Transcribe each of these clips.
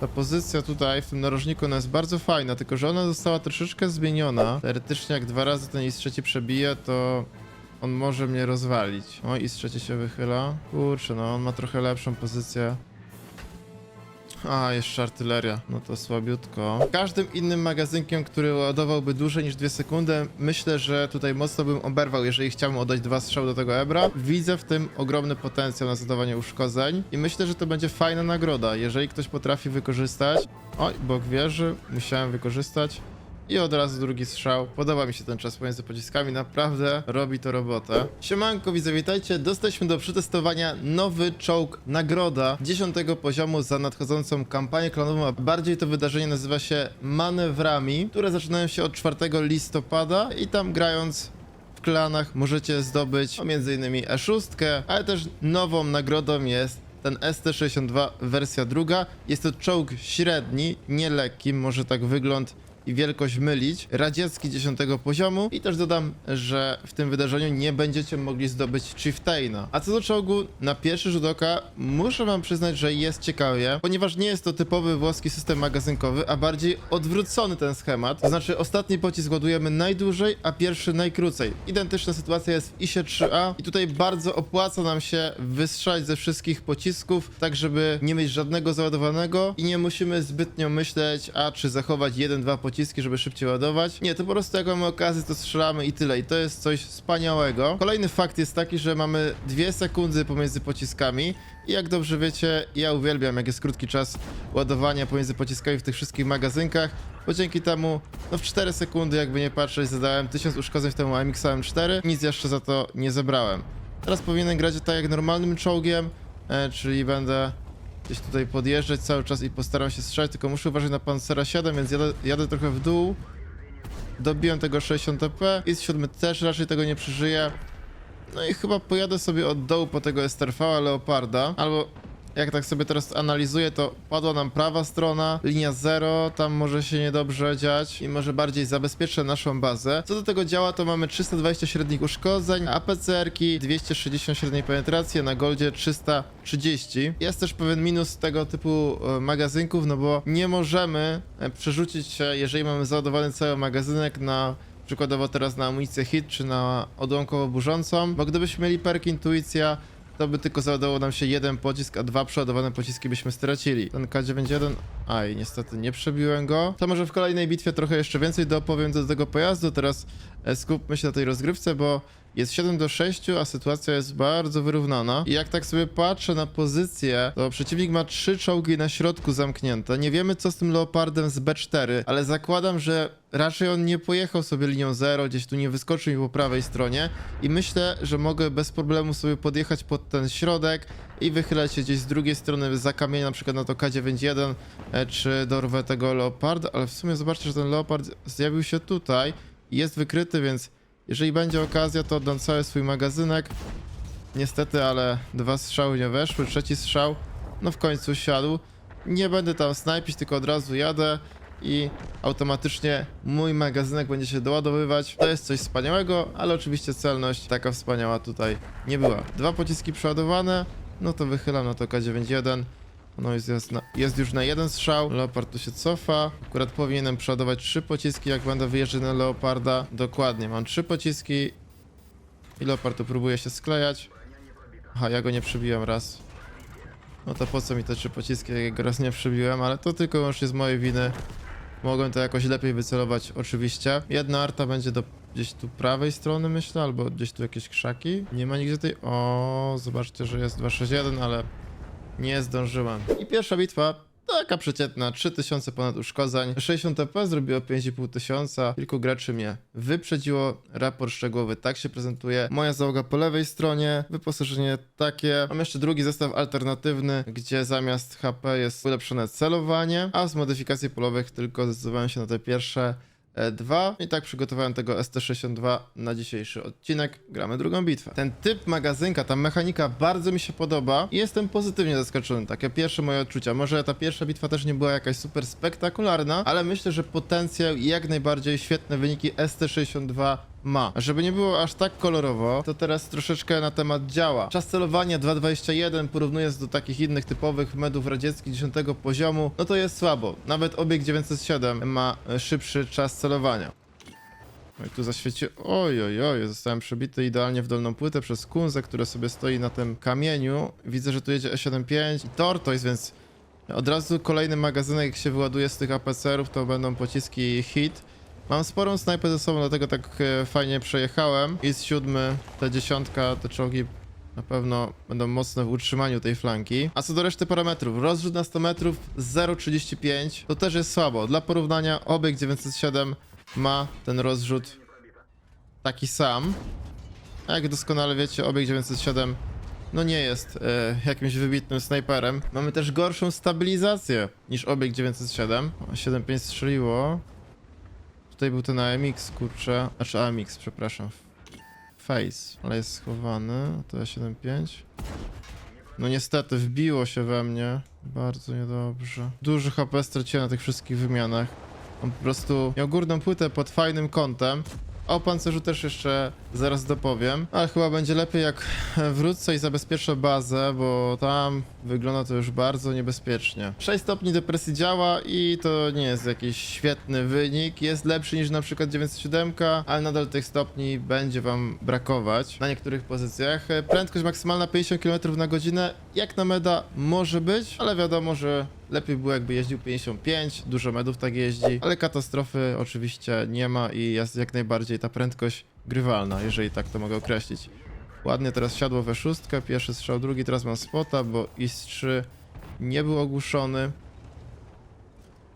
Ta pozycja tutaj w tym narożniku ona jest bardzo fajna, tylko że ona została troszeczkę zmieniona. Teoretycznie jak dwa razy ten is trzeci przebije, to on może mnie rozwalić. O, trzeci się wychyla. Kurczę, no on ma trochę lepszą pozycję. A, jeszcze artyleria. No to słabiutko. Każdym innym magazynkiem, który ładowałby dłużej niż 2 sekundy, myślę, że tutaj mocno bym oberwał, jeżeli chciałbym oddać dwa strzały do tego Ebra. Widzę w tym ogromny potencjał na zadawanie uszkodzeń i myślę, że to będzie fajna nagroda, jeżeli ktoś potrafi wykorzystać. Oj, bok wieży, musiałem wykorzystać. I od razu drugi strzał. Podoba mi się ten czas pomiędzy pociskami, naprawdę robi to robotę. Siemanko, widzowie, witajcie. Dostaliśmy do przetestowania nowy czołg Nagroda 10 poziomu za nadchodzącą kampanię klonową, a bardziej to wydarzenie nazywa się Manewrami, które zaczynają się od 4 listopada i tam grając w klanach możecie zdobyć m.in. E6, ale też nową nagrodą jest ten ST62 wersja druga. Jest to czołg średni, nie lekki, może tak wygląd i wielkość mylić. Radziecki 10 poziomu i też dodam, że w tym wydarzeniu nie będziecie mogli zdobyć Chieftaina. A co do czołgu, na pierwszy rzut oka muszę wam przyznać, że jest ciekawie, ponieważ nie jest to typowy włoski system magazynkowy, a bardziej odwrócony ten schemat. To znaczy ostatni pocisk ładujemy najdłużej, a pierwszy najkrócej. Identyczna sytuacja jest w ISie 3A i tutaj bardzo opłaca nam się wystrzać ze wszystkich pocisków, tak żeby nie mieć żadnego załadowanego i nie musimy zbytnio myśleć, a czy zachować jeden, dwa pociski, żeby szybciej ładować. Nie, to po prostu jak mamy okazję, to strzelamy i tyle. I to jest coś wspaniałego. Kolejny fakt jest taki, że mamy dwie sekundy pomiędzy pociskami i jak dobrze wiecie, ja uwielbiam, jak jest krótki czas ładowania pomiędzy pociskami w tych wszystkich magazynkach, bo dzięki temu, no w 4 sekundy, jakby nie patrzeć, zadałem 1000 uszkodzeń w temu AMX-owym 4, nic jeszcze za to nie zebrałem. Teraz powinienem grać tak jak normalnym czołgiem, e, czyli będę gdzieś tutaj podjeżdżać cały czas i postaram się strzelać, tylko muszę uważać na Pancera 7, więc jadę, jadę trochę w dół. Dobiłem tego 60 TP i z 7 też raczej tego nie przeżyje. No i chyba pojadę sobie od dołu po tego STRV Leoparda, albo jak tak sobie teraz analizuję, to padła nam prawa strona, linia 0, tam może się niedobrze dziać i może bardziej zabezpieczę naszą bazę. Co do tego działa, to mamy 320 średnich uszkodzeń, APCR-ki 260 średniej penetracji, na goldzie 330. Jest też pewien minus tego typu e, magazynków, no bo nie możemy e, przerzucić się, jeżeli mamy załadowany cały magazynek na przykładowo teraz na amunicję hit czy na odłamkowo burzącą, bo gdybyśmy mieli perk intuicja, to by tylko załadował nam się jeden pocisk, a dwa przeładowane pociski byśmy stracili. Ten K91, aj, niestety nie przebiłem go. To może w kolejnej bitwie trochę jeszcze więcej dopowiem do tego pojazdu. Teraz e, skupmy się na tej rozgrywce, bo jest 7 do 6, a sytuacja jest bardzo wyrównana. I jak tak sobie patrzę na pozycję, to przeciwnik ma trzy czołgi na środku zamknięte. Nie wiemy co z tym Leopardem z B4, ale zakładam, że raczej on nie pojechał sobie linią 0, gdzieś tu nie wyskoczył mi po prawej stronie i myślę, że mogę bez problemu sobie podjechać pod ten środek i wychylać się gdzieś z drugiej strony za kamienia, na przykład na to K91, e, czy dorwę tego Leoparda, ale w sumie zobaczcie, że ten Leopard zjawił się tutaj jest wykryty, więc jeżeli będzie okazja, to oddam cały swój magazynek. Niestety, ale dwa strzały nie weszły, trzeci strzał, no w końcu siadł. Nie będę tam snajpić, tylko od razu jadę i automatycznie mój magazynek będzie się doładowywać. To jest coś wspaniałego, ale oczywiście celność taka wspaniała tutaj nie była. Dwa pociski przeładowane, no to wychylam na to K91. No jest, jest, na, jest już na jeden strzał. Leopard tu się cofa. Akurat powinienem przeładować trzy pociski, jak będę wyjeżdżał na Leoparda. Dokładnie, mam trzy pociski. I Leopard tu próbuje się sklejać. Aha, ja go nie przybiłem raz. No to po co mi te trzy pociski, jak go raz nie przybiłem, ale to tylko już z mojej winy. Mogłem to jakoś lepiej wycelować, oczywiście. Jedna arta będzie do gdzieś tu prawej strony, myślę, albo gdzieś tu jakieś krzaki. Nie ma nigdzie tej... O, zobaczcie, że jest 261, ale nie zdążyłem. I pierwsza bitwa, taka przeciętna, 3000 ponad uszkodzeń, 60 TP zrobiło 5500, tysiąca. kilku graczy mnie wyprzedziło, raport szczegółowy tak się prezentuje, moja załoga po lewej stronie, wyposażenie takie, mam jeszcze drugi zestaw alternatywny, gdzie zamiast HP jest ulepszone celowanie, a z modyfikacji polowych tylko zdecydowałem się na te pierwsze e, dwa i tak przygotowałem tego ST62 na dzisiejszy odcinek. Gramy drugą bitwę. Ten typ magazynka, ta mechanika bardzo mi się podoba i jestem pozytywnie zaskoczony. Takie pierwsze moje odczucia. Może ta pierwsza bitwa też nie była jakaś super spektakularna, ale myślę, że potencjał i jak najbardziej świetne wyniki ST62 ma. A żeby nie było aż tak kolorowo, to teraz troszeczkę na temat działa. Czas celowania 2.21 porównując do takich innych typowych medów radzieckich 10 poziomu, no to jest słabo. Nawet obieg 907 ma e, szybszy czas celowania. No i tu zaświeci... Oj, oj, oj, zostałem przebity idealnie w dolną płytę przez Kunzę, które sobie stoi na tym kamieniu. Widzę, że tu jedzie E75 i Tortoise, więc od razu kolejny magazynek, jak się wyładuje z tych APCR-ów, to będą pociski hit. Mam sporą snajpę ze sobą, dlatego tak e, fajnie przejechałem. I z siódmy, ta dziesiątka, te czołgi na pewno będą mocne w utrzymaniu tej flanki. A co do reszty parametrów, rozrzut na 100 metrów 0,35 to też jest słabo. Dla porównania obieg 907 ma ten rozrzut taki sam. A jak doskonale wiecie, obieg 907 no nie jest e, jakimś wybitnym snajperem. Mamy też gorszą stabilizację niż obieg 907. O, 7.5 strzeliło. Tutaj był ten AMX, kurczę. Znaczy AMX, przepraszam. Face, ale jest schowany. To 7.5. No niestety, wbiło się we mnie. Bardzo niedobrze. Duży HP straciłem na tych wszystkich wymianach. On po prostu miał górną płytę pod fajnym kątem. O pancerzu też jeszcze zaraz dopowiem, ale chyba będzie lepiej jak wrócę i zabezpieczę bazę, bo tam wygląda to już bardzo niebezpiecznie. 6 stopni depresji działa i to nie jest jakiś świetny wynik, jest lepszy niż na przykład 907, ale nadal tych stopni będzie wam brakować na niektórych pozycjach. Prędkość maksymalna 50 km na godzinę, jak na meda może być, ale wiadomo, że Lepiej było jakby jeździł 55, dużo medów tak jeździ, ale katastrofy oczywiście nie ma i jest jak najbardziej ta prędkość grywalna, jeżeli tak to mogę określić. Ładnie teraz siadło we szóstkę, pierwszy strzał, drugi, teraz mam spota, bo IS-3 nie był ogłuszony.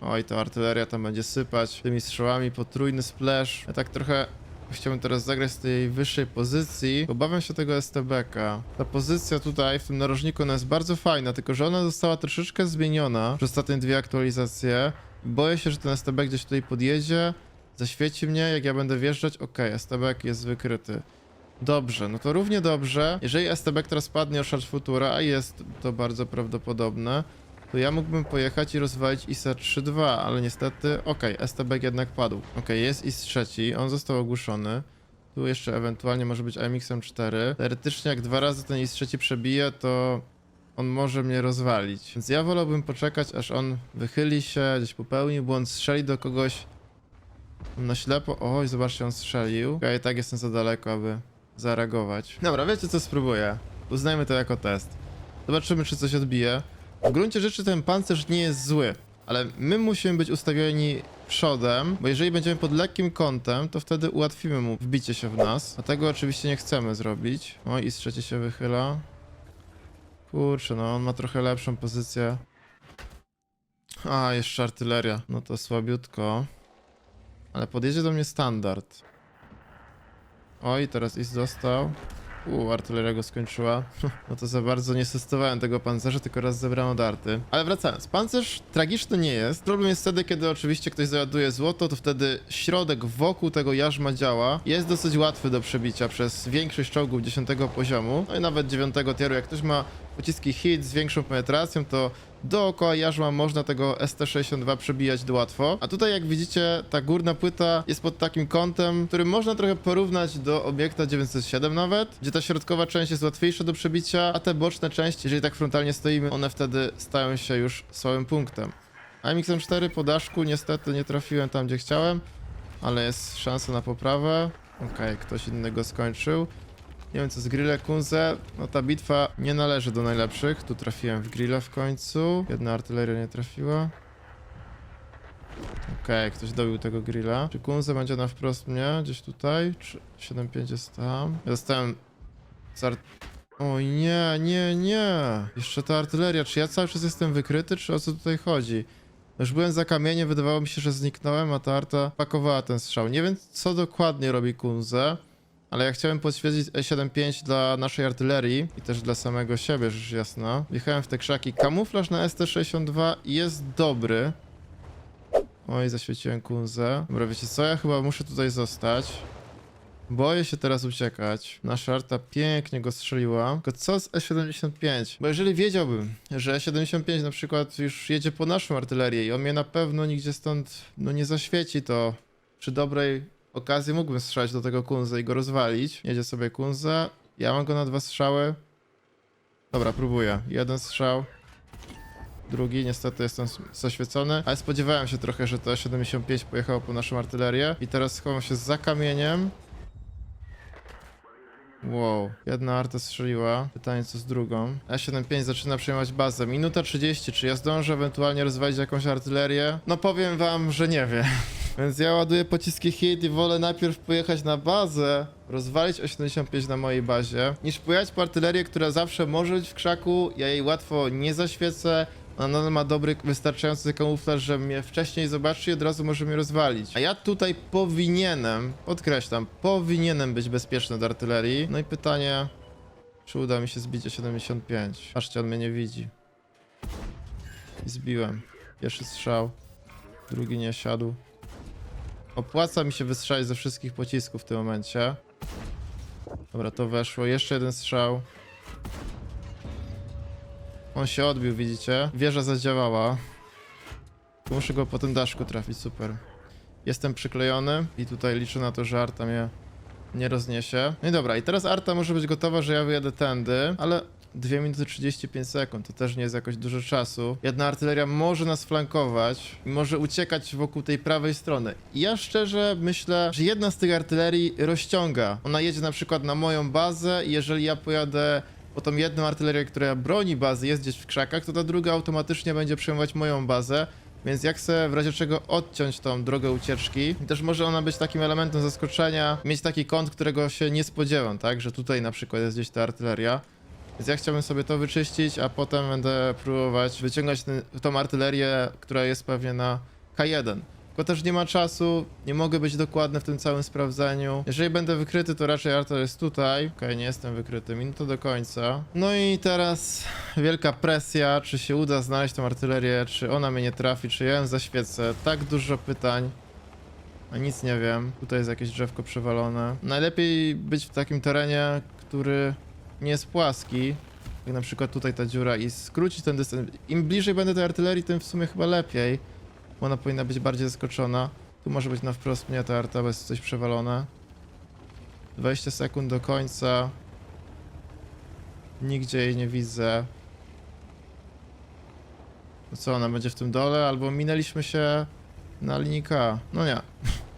Oj, to artyleria tam będzie sypać tymi strzałami, potrójny splash. Ja tak trochę chciałbym teraz zagrać z tej wyższej pozycji. Obawiam się tego STB-ka. Ta pozycja tutaj w tym narożniku ona jest bardzo fajna, tylko że ona została troszeczkę zmieniona przez ostatnie dwie aktualizacje. Boję się, że ten STB gdzieś tutaj podjedzie, zaświeci mnie, jak ja będę wjeżdżać. Okej, STB jest wykryty. Dobrze, no to równie dobrze, jeżeli STB teraz padnie o Charge Futura, a jest to bardzo prawdopodobne, to ja mógłbym pojechać i rozwalić ISA 3-2, ale niestety, okej, STB jednak padł. Okej, jest IS trzeci, on został ogłuszony. Tu jeszcze ewentualnie może być AMX-em 4. Teoretycznie jak dwa razy ten IS trzeci przebije, to on może mnie rozwalić. Więc ja wolałbym poczekać, aż on wychyli się, gdzieś popełni błąd, strzeli do kogoś na ślepo. Oj, zobaczcie, on strzelił. Okej, tak jestem za daleko, aby zareagować. Dobra, wiecie co spróbuję. Uznajmy to jako test. Zobaczymy, czy coś odbije. W gruncie rzeczy ten pancerz nie jest zły, ale my musimy być ustawieni przodem, bo jeżeli będziemy pod lekkim kątem, to wtedy ułatwimy mu wbicie się w nas, a tego oczywiście nie chcemy zrobić. O, i z trzeci się wychyla. Kurczę, no on ma trochę lepszą pozycję. A, jeszcze artyleria. No to słabiutko. Ale podjedzie do mnie standard. Oj, teraz Is dostał. Uuu, artyleria go skończyła. No to za bardzo nie testowałem tego pancerza, tylko raz zebrano darty. Ale wracając, pancerz tragiczny nie jest. Problem jest wtedy, kiedy oczywiście ktoś załaduje złoto, to wtedy środek wokół tego jarzma działa. Jest dosyć łatwy do przebicia przez większość czołgów 10 poziomu, no i nawet 9 tieru. Jak ktoś ma pociski hit z większą penetracją, to dookoła jarzma można tego ST-62 przebijać łatwo. A tutaj jak widzicie, ta górna płyta jest pod takim kątem, który można trochę porównać do obiekta 907 nawet, gdzie ta środkowa część jest łatwiejsza do przebicia, a te boczne części, jeżeli tak frontalnie stoimy, one wtedy stają się już słabym punktem. AMX-4 po daszku niestety nie trafiłem tam, gdzie chciałem, ale jest szansa na poprawę. Okej, ktoś inny go skończył. Nie wiem co z grille Kunze. No ta bitwa nie należy do najlepszych. Tu trafiłem w grilla w końcu. Jedna artyleria nie trafiła. Okej, ktoś dobił tego grilla. Czy Kunze będzie na wprost mnie? Gdzieś tutaj? Czy 7-5 jest tam? Ja zostałem z art... Oj nie, nie, nie. Jeszcze ta artyleria. Czy ja cały czas jestem wykryty, czy o co tutaj chodzi? Już byłem za kamieniem, wydawało mi się, że zniknąłem, a ta arta pakowała ten strzał. Nie wiem, co dokładnie robi Kunze. Ale ja chciałem potwierdzić E75 dla naszej artylerii i też dla samego siebie, rzecz jasna. Wjechałem w te krzaki. Kamuflaż na ST62 jest dobry. Oj, zaświeciłem kunzę. Dobra, wiecie co? Ja chyba muszę tutaj zostać. Boję się teraz uciekać. Nasza arta pięknie go strzeliła. Tylko co z E75? Bo jeżeli wiedziałbym, że E75 na przykład już jedzie po naszą artylerię i on mnie na pewno nigdzie stąd no nie zaświeci, to przy dobrej okazji mógłbym strzelać do tego Kunze i go rozwalić. Jedzie sobie Kunze. Ja mam go na dwa strzały. Dobra, próbuję. Jeden strzał. Drugi, niestety jestem zaświecony, ale spodziewałem się trochę, że to 75 pojechało po naszą artylerię. I teraz schowam się za kamieniem. Wow, jedna arta strzeliła. Pytanie co z drugą. E75 zaczyna przejmować bazę. Minuta 30, czy ja zdążę ewentualnie rozwalić jakąś artylerię? No powiem wam, że nie wiem. Więc ja ładuję pociski hit i wolę najpierw pojechać na bazę, rozwalić 85 na mojej bazie, niż pojechać po artylerię, która zawsze może być w krzaku, ja jej łatwo nie zaświecę, ona ma dobry, wystarczający kamuflaż, że mnie wcześniej zobaczy i od razu może mnie rozwalić. A ja tutaj powinienem, podkreślam, powinienem być bezpieczny od artylerii. No i pytanie, czy uda mi się zbić o 75? Patrzcie, on mnie nie widzi. I zbiłem. Pierwszy strzał, drugi nie siadł. Opłaca mi się wystrzelić ze wszystkich pocisków w tym momencie. Dobra, to weszło. Jeszcze jeden strzał. On się odbił, widzicie? Wieża zadziałała. Muszę go po tym daszku trafić, super. Jestem przyklejony i tutaj liczę na to, że Arta mnie nie rozniesie. No i dobra, i teraz Arta może być gotowa, że ja wyjadę tędy, ale 2 minuty 35 sekund, to też nie jest jakoś dużo czasu. Jedna artyleria może nas flankować i może uciekać wokół tej prawej strony. I ja szczerze myślę, że jedna z tych artylerii rozciąga. Ona jedzie na przykład na moją bazę i jeżeli ja pojadę po tą jedną artylerię, która broni bazy, jest gdzieś w krzakach, to ta druga automatycznie będzie przejmować moją bazę. Więc jak chcę w razie czego odciąć tą drogę ucieczki, i też może ona być takim elementem zaskoczenia, mieć taki kąt, którego się nie spodziewam, tak? Że tutaj na przykład jest gdzieś ta artyleria. Więc ja chciałbym sobie to wyczyścić, a potem będę próbować wyciągać ten, tą artylerię, która jest pewnie na K1. Tylko też nie ma czasu, nie mogę być dokładny w tym całym sprawdzeniu. Jeżeli będę wykryty, to raczej Arto jest tutaj. Okej, nie jestem wykryty, minuta do końca. No i teraz wielka presja, czy się uda znaleźć tą artylerię, czy ona mnie nie trafi, czy ja ją zaświecę. Tak dużo pytań. A nic nie wiem. Tutaj jest jakieś drzewko przewalone. Najlepiej być w takim terenie, który nie jest płaski. Jak na przykład tutaj ta dziura i skrócić ten dystans. Im bliżej będę tej artylerii, tym w sumie chyba lepiej. Ona powinna być bardziej zaskoczona. Tu może być na wprost mnie ta arta, bo jest coś przewalone. 20 sekund do końca. Nigdzie jej nie widzę. To co, ona będzie w tym dole? Albo minęliśmy się na linii K. No nie.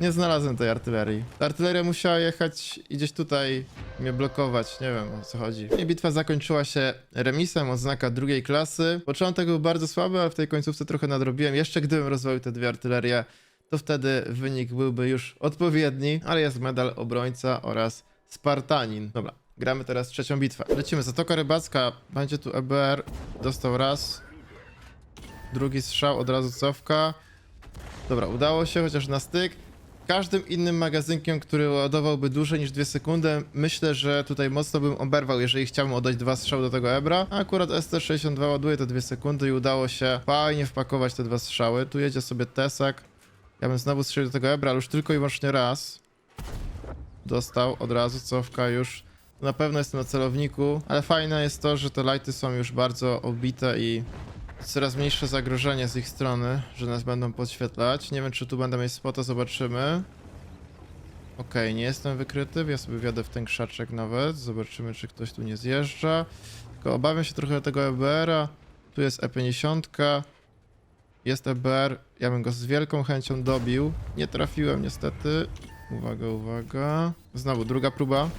Nie znalazłem tej artylerii. Artyleria musiała jechać i gdzieś tutaj mnie blokować, nie wiem o co chodzi. I bitwa zakończyła się remisem, odznaka drugiej klasy. Początek był bardzo słaby, ale w tej końcówce trochę nadrobiłem. Jeszcze gdybym rozwalił te dwie artylerie, to wtedy wynik byłby już odpowiedni, ale jest medal obrońca oraz Spartanin. Dobra, gramy teraz trzecią bitwę. Lecimy, Zatoka Rybacka, będzie tu EBR, dostał raz. Drugi strzał, od razu cofka. Dobra, udało się, chociaż na styk. Każdym innym magazynkiem, który ładowałby dłużej niż 2 sekundy, myślę, że tutaj mocno bym oberwał, jeżeli chciałbym oddać dwa strzały do tego Ebra. A akurat ST62 ładuje te 2 sekundy i udało się fajnie wpakować te dwa strzały. Tu jedzie sobie Tesak. Ja bym znowu strzelił do tego Ebra, ale już tylko i wyłącznie raz. Dostał od razu, cofka już. Na pewno jestem na celowniku, ale fajne jest to, że te lighty są już bardzo obite i coraz mniejsze zagrożenie z ich strony, że nas będą podświetlać. Nie wiem, czy tu będę mieć spota, zobaczymy. Okej, nie jestem wykryty, ja sobie wjadę w ten krzaczek nawet. Zobaczymy, czy ktoś tu nie zjeżdża. Tylko obawiam się trochę tego EBR-a. Tu jest E50. Jest EBR. Ja bym go z wielką chęcią dobił. Nie trafiłem niestety. Uwaga, uwaga. Znowu druga próba.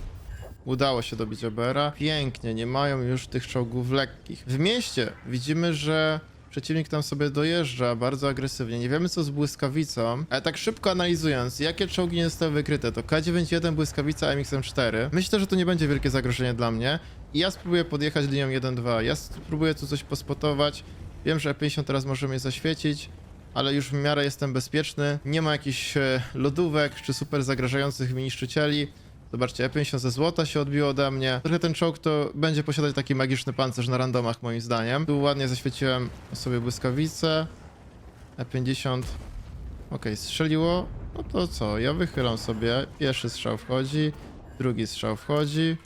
Udało się dobić EBR-a. Pięknie, nie mają już tych czołgów lekkich. W mieście widzimy, że przeciwnik tam sobie dojeżdża bardzo agresywnie. Nie wiemy co z błyskawicą, ale tak szybko analizując, jakie czołgi nie zostały wykryte, to K91, błyskawica, MX-4. Myślę, że to nie będzie wielkie zagrożenie dla mnie. I ja spróbuję podjechać linią 1-2. Ja spróbuję tu coś pospotować. Wiem, że E50 teraz może mnie zaświecić ale już w miarę jestem bezpieczny. Nie ma jakichś e, lodówek czy super zagrażających mi niszczycieli. Zobaczcie, E50 ze złota się odbiło ode mnie. Trochę ten czołg to będzie posiadać taki magiczny pancerz na randomach moim zdaniem. Tu ładnie zaświeciłem sobie błyskawicę. E50. Okej, strzeliło. No to co, ja wychylam sobie. Pierwszy strzał wchodzi, drugi strzał wchodzi.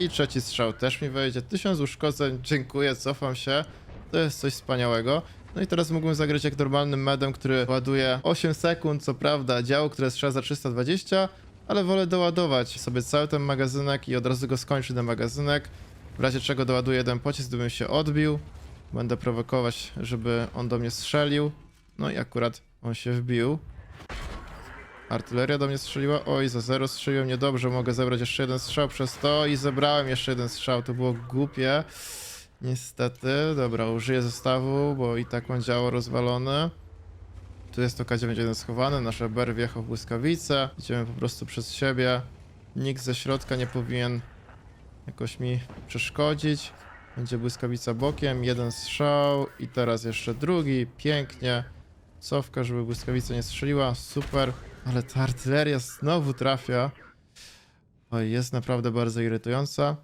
I trzeci strzał też mi wejdzie. Tysiąc uszkodzeń, dziękuję, cofam się. To jest coś wspaniałego. No i teraz mógłbym zagrać jak normalnym medem, który ładuje 8 sekund, co prawda działo, które strzela za 320, ale wolę doładować sobie cały ten magazynek i od razu go skończyć ten magazynek. W razie czego doładuję jeden pocisk, gdybym się odbił. Będę prowokować, żeby on do mnie strzelił. No i akurat on się wbił. Artyleria do mnie strzeliła. Oj, za zero strzeliłem niedobrze. Mogę zebrać jeszcze jeden strzał przez to i zebrałem jeszcze jeden strzał. To było głupie. Niestety. Dobra, użyję zestawu, bo i tak mam działo rozwalone. Tu jest to K91 schowane. Nasze BR wjechał w błyskawice. Idziemy po prostu przez siebie. Nikt ze środka nie powinien jakoś mi przeszkodzić. Będzie błyskawica bokiem, jeden strzał i teraz jeszcze drugi, pięknie. Cofka, żeby błyskawica nie strzeliła, super. Ale ta artyleria znowu trafia. Oj, jest naprawdę bardzo irytująca.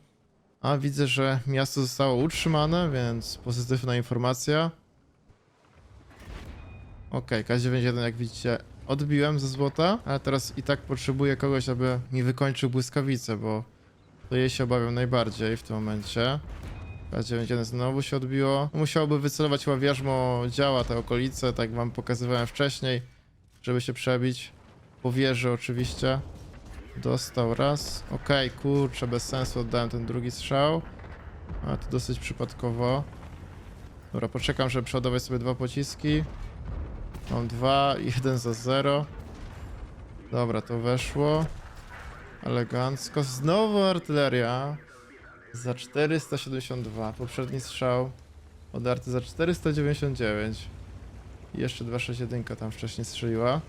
A widzę, że miasto zostało utrzymane, więc pozytywna informacja. Okej, K91 jak widzicie odbiłem ze złota, ale teraz i tak potrzebuję kogoś, aby mi wykończył błyskawicę, bo to jej się obawiam najbardziej w tym momencie. K91 znowu się odbiło. Musiałoby wycelować ławiarzmo działa te okolice, tak wam pokazywałem wcześniej, żeby się przebić. Po wieży oczywiście. Dostał raz. Okej, kurczę, bez sensu oddałem ten drugi strzał. A to dosyć przypadkowo. Dobra, poczekam, żeby przeładować sobie dwa pociski. Mam dwa, jeden za zero. Dobra, to weszło. Elegancko. Znowu artyleria. Za 472. Poprzedni strzał odarty za 499. I jeszcze 261 tam wcześniej strzeliła.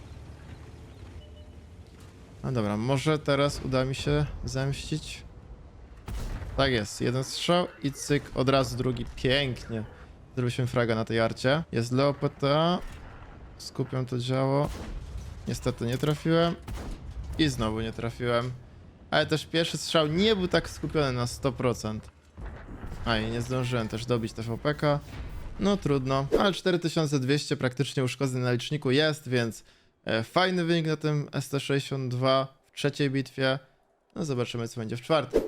No dobra, może teraz uda mi się zemścić. Tak jest, jeden strzał i cyk, od razu drugi. Pięknie. Zrobiliśmy fraga na tej arcie. Jest Leopeta. Skupiam to działo. Niestety nie trafiłem. I znowu nie trafiłem. Ale też pierwszy strzał nie był tak skupiony na 100%. A i nie zdążyłem też dobić TVP-ka. No trudno, ale 4200 praktycznie uszkodzeń na liczniku jest, więc e, fajny wynik na tym ST62 w trzeciej bitwie. No zobaczymy co będzie w czwartej.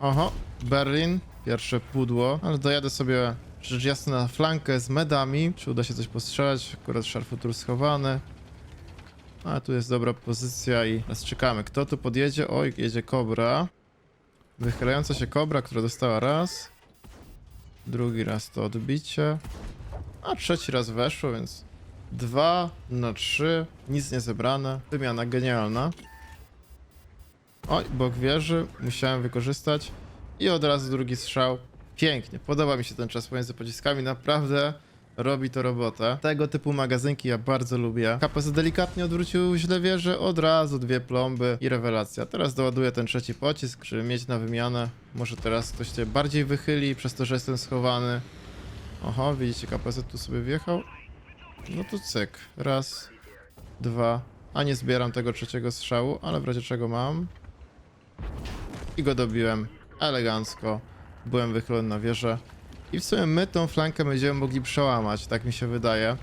Oho, Berlin, pierwsze pudło, ale dojadę sobie rzecz jasna na flankę z medami. Czy uda się coś postrzelać? Akurat szarfutur schowany. A tu jest dobra pozycja i teraz czekamy. Kto tu podjedzie? Oj, jedzie Kobra. Wychylająca się Kobra, która dostała raz. Drugi raz to odbicie. A trzeci raz weszło, więc dwa na trzy. Nic nie zebrane. Wymiana genialna. Oj, bok wieży. Musiałem wykorzystać. I od razu drugi strzał. Pięknie. Podoba mi się ten czas pomiędzy pociskami. Naprawdę robi to robotę. Tego typu magazynki ja bardzo lubię. KPZ delikatnie odwrócił źle wieżę, od razu dwie plomby i rewelacja. Teraz doładuję ten trzeci pocisk, żeby mieć na wymianę. Może teraz ktoś cię bardziej wychyli, przez to, że jestem schowany. Oho, widzicie, KPZ tu sobie wjechał. No to cyk. Raz, dwa. A nie zbieram tego trzeciego strzału, ale w razie czego mam. I go dobiłem. Elegancko. Byłem wychylony na wieżę. I w sumie my tą flankę będziemy mogli przełamać, tak mi się wydaje.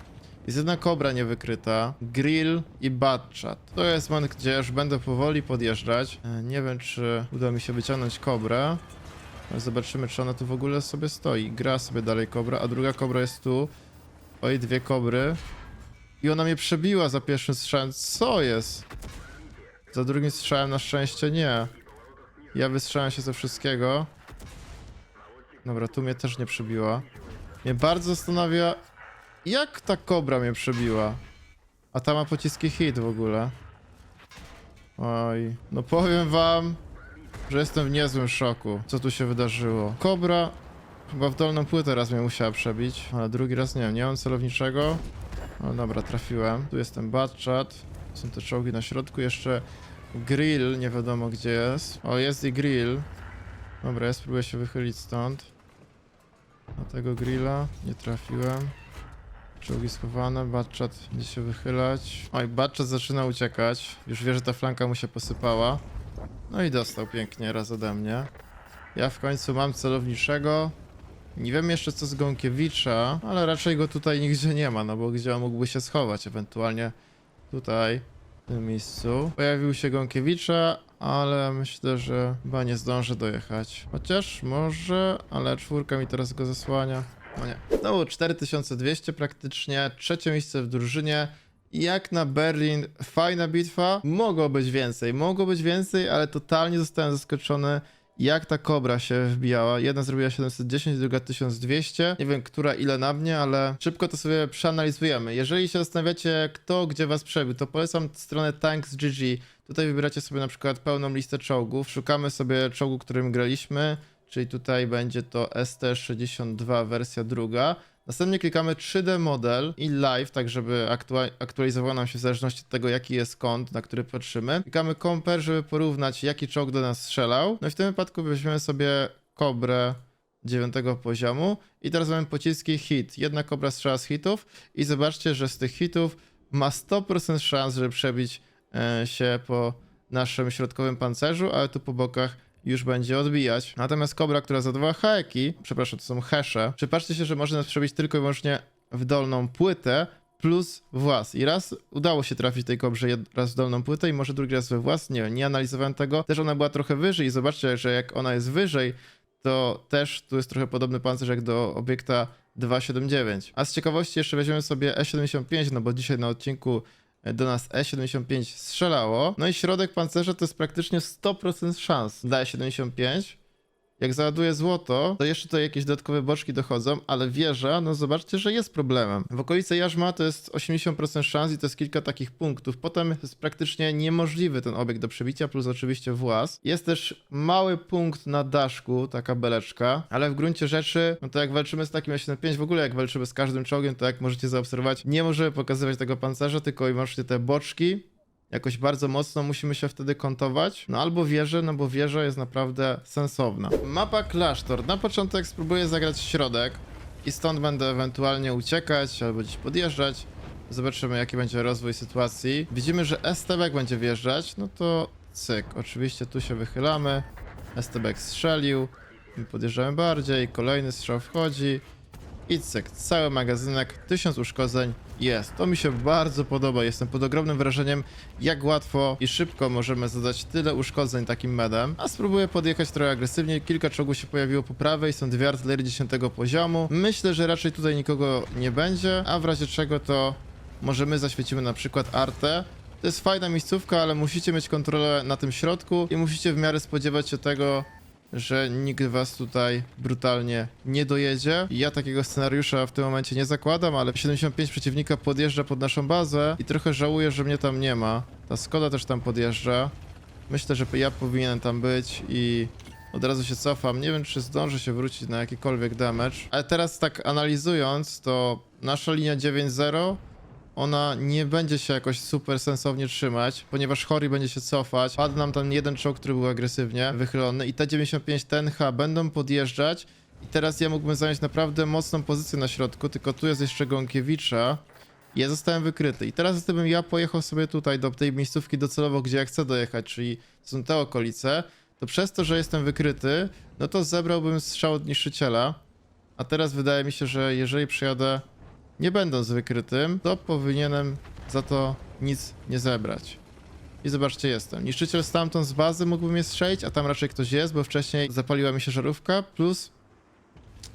Jest jedna kobra niewykryta, grill i batchat. To jest moment, gdzie już będę powoli podjeżdżać. E, Nie wiem, czy uda mi się wyciągnąć kobrę. Ale Zobaczymy, czy ona tu w ogóle sobie stoi. Gra sobie dalej kobra, a druga kobra jest tu. Oj, dwie kobry. I ona mnie przebiła za pierwszym strzałem. Co jest? Za drugim strzałem na szczęście nie. Ja wystrzałem się ze wszystkiego. Dobra, tu mnie też nie przebiła. Mnie bardzo zastanawia, jak ta kobra mnie przebiła. A ta ma pociski hit w ogóle. Oj, no powiem wam, że jestem w niezłym szoku, co tu się wydarzyło. Kobra chyba w dolną płytę raz mnie musiała przebić, ale drugi raz nie wiem, nie mam celowniczego. No dobra, trafiłem. Tu jest ten batchat. Są te czołgi na środku, jeszcze grill, nie wiadomo gdzie jest. O, jest i grill. Dobra, ja spróbuję się wychylić stąd. Na tego grilla nie trafiłem. Czołgi schowane, Batchat będzie się wychylać. Oj, Batchat zaczyna uciekać. Już wie, że ta flanka mu się posypała. No i dostał pięknie raz ode mnie. Ja w końcu mam celowniczego. Nie wiem jeszcze co z Gąkiewicza, ale raczej go tutaj nigdzie nie ma, no bo gdzie on mógłby się schować? Ewentualnie tutaj, w tym miejscu. Pojawił się Gąkiewicza, ale myślę, że chyba nie zdążę dojechać. Chociaż może, ale czwórka mi teraz go zasłania. No nie. Znowu 4200 praktycznie, trzecie miejsce w drużynie. Jak na Berlin, fajna bitwa. Mogło być więcej, mogło być więcej, ale totalnie zostałem zaskoczony, jak ta kobra się wbijała. Jedna zrobiła 710, druga 1200. Nie wiem, która ile na mnie, ale szybko to sobie przeanalizujemy. Jeżeli się zastanawiacie, kto gdzie was przebił, to polecam stronę Tanks.gg. Tutaj wybieracie sobie na przykład pełną listę czołgów. Szukamy sobie czołgu, którym graliśmy, czyli tutaj będzie to ST62 wersja druga. Następnie klikamy 3D model i live, tak żeby aktua- aktualizowało nam się w zależności od tego, jaki jest kąt, na który patrzymy. Klikamy compare, żeby porównać, jaki czołg do nas strzelał. No i w tym wypadku weźmiemy sobie kobrę 9 poziomu i teraz mamy pociski hit. Jedna kobra strzela z hitów i zobaczcie, że z tych hitów ma 100% szans, żeby przebić się po naszym środkowym pancerzu, ale tu po bokach już będzie odbijać. Natomiast kobra, która zadawała haeki, przepraszam, to są hesze, przypatrzcie się, że może nas przebić tylko i wyłącznie w dolną płytę plus włas. I raz udało się trafić tej kobrze raz w dolną płytę i może drugi raz we włas. Nie nie analizowałem tego. Też ona była trochę wyżej i zobaczcie, że jak ona jest wyżej, to też tu jest trochę podobny pancerz jak do obiekta 279. A z ciekawości jeszcze weźmiemy sobie E75, no bo dzisiaj na odcinku do nas E75 strzelało. No i środek pancerza to jest praktycznie 100% szans dla E75. Jak załaduje złoto, to jeszcze tutaj jakieś dodatkowe boczki dochodzą, ale wieża, no zobaczcie, że jest problemem. W okolicy jarzma to jest 80% szans i to jest kilka takich punktów. Potem jest praktycznie niemożliwy ten obiekt do przebicia, plus oczywiście włas. Jest też mały punkt na daszku, taka beleczka, ale w gruncie rzeczy, no to jak walczymy z takim S75, w ogóle jak walczymy z każdym czołgiem, to jak możecie zaobserwować, nie możemy pokazywać tego pancerza, tylko i wyłącznie te boczki. Jakoś bardzo mocno musimy się wtedy kontować. No albo wieżę, no bo wieża jest naprawdę sensowna. Mapa klasztor. Na początek spróbuję zagrać środek i stąd będę ewentualnie uciekać albo gdzieś podjeżdżać. Zobaczymy jaki będzie rozwój sytuacji. Widzimy, że STB będzie wjeżdżać, no to cyk. Oczywiście tu się wychylamy. STB strzelił. My podjeżdżamy bardziej, kolejny strzał wchodzi. I cyk, cały magazynek, 1000 uszkodzeń jest. To mi się bardzo podoba. Jestem pod ogromnym wrażeniem, jak łatwo i szybko możemy zadać tyle uszkodzeń takim medem. A spróbuję podjechać trochę agresywniej. Kilka czołgów się pojawiło po prawej, są dwie artylerie 10 poziomu. Myślę, że raczej tutaj nikogo nie będzie, a w razie czego to może my zaświecimy na przykład artę. To jest fajna miejscówka, ale musicie mieć kontrolę na tym środku i musicie w miarę spodziewać się tego, że nikt was tutaj brutalnie nie dojedzie. Ja takiego scenariusza w tym momencie nie zakładam, ale 75 przeciwnika podjeżdża pod naszą bazę i trochę żałuję, że mnie tam nie ma. Ta Skoda też tam podjeżdża. Myślę, że ja powinienem tam być i od razu się cofam. Nie wiem, czy zdążę się wrócić na jakikolwiek damage. Ale teraz tak analizując, to nasza linia 9-0 ona nie będzie się jakoś super sensownie trzymać, ponieważ Hori będzie się cofać. Padł nam tam jeden czołg, który był agresywnie wychylony i T-95 TNH będą podjeżdżać. I teraz ja mógłbym zająć naprawdę mocną pozycję na środku, tylko tu jest jeszcze Gąkiewicza. Ja zostałem wykryty. I teraz gdybym ja pojechał sobie tutaj do tej miejscówki docelowo, gdzie ja chcę dojechać, czyli są te okolice, to przez to, że jestem wykryty, no to zebrałbym strzał od niszczyciela. A teraz wydaje mi się, że jeżeli przyjadę nie będąc wykrytym, to powinienem za to nic nie zebrać. I zobaczcie, jestem. Niszczyciel stamtąd z bazy mógłby mnie strzelić, a tam raczej ktoś jest, bo wcześniej zapaliła mi się żarówka, plus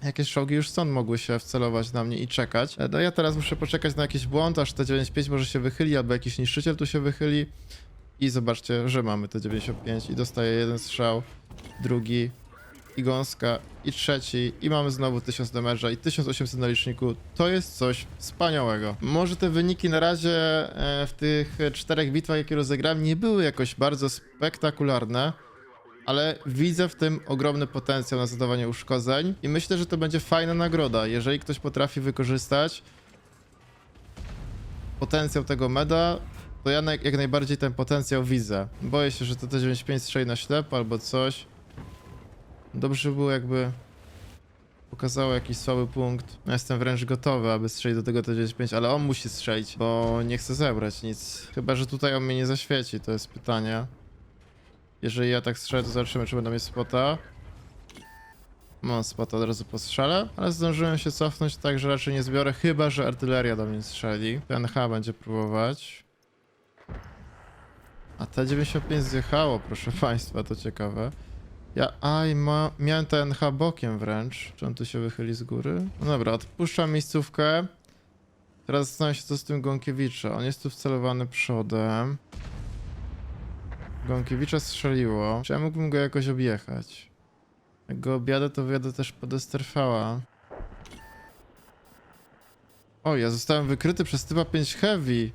jakieś czołgi już stąd mogły się wcelować na mnie i czekać. No ja teraz muszę poczekać na jakiś błąd, aż T95 może się wychyli, albo jakiś niszczyciel tu się wychyli. I zobaczcie, że mamy T95 i dostaję jeden strzał, drugi, i gąska, i trzeci, i mamy znowu 1000 damage'a i 1800 na liczniku. To jest coś wspaniałego. Może te wyniki na razie e, w tych czterech bitwach, jakie rozegrałem, nie były jakoś bardzo spektakularne, ale widzę w tym ogromny potencjał na zadawanie uszkodzeń i myślę, że to będzie fajna nagroda, jeżeli ktoś potrafi wykorzystać potencjał tego meda, to ja jak najbardziej ten potencjał widzę. Boję się, że to T95 strzeli na ślepo albo coś. Dobrze by było jakby pokazało jakiś słaby punkt. Ja jestem wręcz gotowy, aby strzelić do tego T95, ale on musi strzelić, bo nie chce zebrać nic. Chyba, że tutaj on mnie nie zaświeci, to jest pytanie. Jeżeli ja tak strzelę, to zobaczymy, czy będę mieć spota. Mam spota od razu po strzale, ale zdążyłem się cofnąć tak, że raczej nie zbiorę, chyba, że artyleria do mnie strzeli. PNH będzie próbować. A T95 zjechało, proszę państwa, to ciekawe. Ja, aj, ma, miałem TNH bokiem wręcz. Czy on tu się wychyli z góry? No dobra, odpuszczam miejscówkę. Teraz zastanawiam się, co z tym Gąkiewicza. On jest tu wcelowany przodem. Gąkiewicza strzeliło. Czy ja mógłbym go jakoś objechać? Jak go objadę, to wyjadę też pod Esterfała. O, ja zostałem wykryty przez typa 5 Heavy.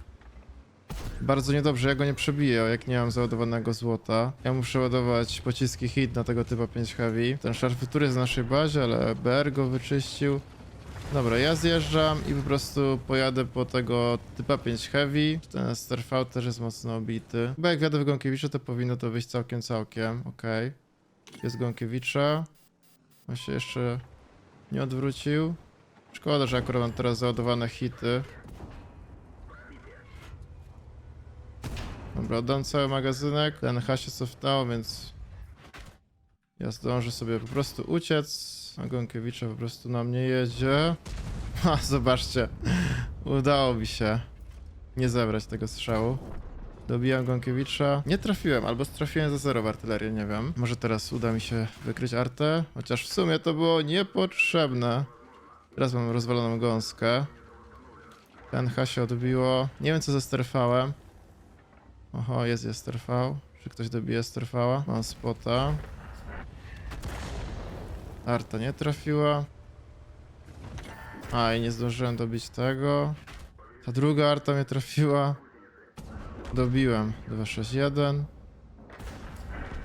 Bardzo niedobrze, ja go nie przebiję, jak nie mam załadowanego złota. Ja muszę ładować pociski hit na tego typa 5 Heavy. Ten szarfytur jest w naszej bazie, ale BR go wyczyścił. Dobra, ja zjeżdżam i po prostu pojadę po tego typa 5 Heavy. Ten STRV też jest mocno obity. Chyba jak wjadę w Gąkiewicza, to powinno to wyjść całkiem, całkiem. Okej. Jest Gąkiewicza. On się jeszcze nie odwrócił. Szkoda, że akurat mam teraz załadowane hity. Dobra, oddam cały magazynek. Ten H się cofnął, więc ja zdążę sobie po prostu uciec. A Gąkiewicza po prostu na mnie jedzie. Ha, zobaczcie. Udało mi się nie zebrać tego strzału. Dobijam Gąkiewicza. Nie trafiłem, albo trafiłem za zero w artylerię, nie wiem. Może teraz uda mi się wykryć artę, chociaż w sumie to było niepotrzebne. Teraz mam rozwaloną gąskę. Ten H się odbiło. Nie wiem co ze sterfałem. Oho, jest Esterfał. Czy ktoś dobije Esterfała? Mam spota. Arta nie trafiła. A, i nie zdążyłem dobić tego. Ta druga arta mnie trafiła. Dobiłem 261.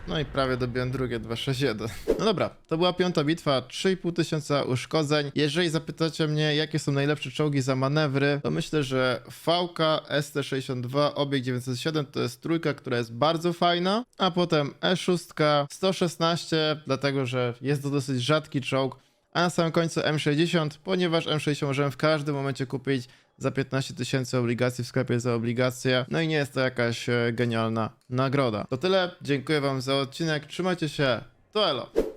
No i prawie dobiłem drugie 261. No dobra, to była piąta bitwa, 3,5 tysiąca uszkodzeń. Jeżeli zapytacie mnie, jakie są najlepsze czołgi za manewry, to myślę, że VK ST62 obieg 907 to jest trójka, która jest bardzo fajna, a potem E E6 116, dlatego że jest to dosyć rzadki czołg, a na samym końcu M60, ponieważ M60 możemy w każdym momencie kupić za 15 tysięcy obligacji w sklepie za obligacje. No i nie jest to jakaś e, genialna nagroda. To tyle. Dziękuję Wam za odcinek. Trzymajcie się. To elo.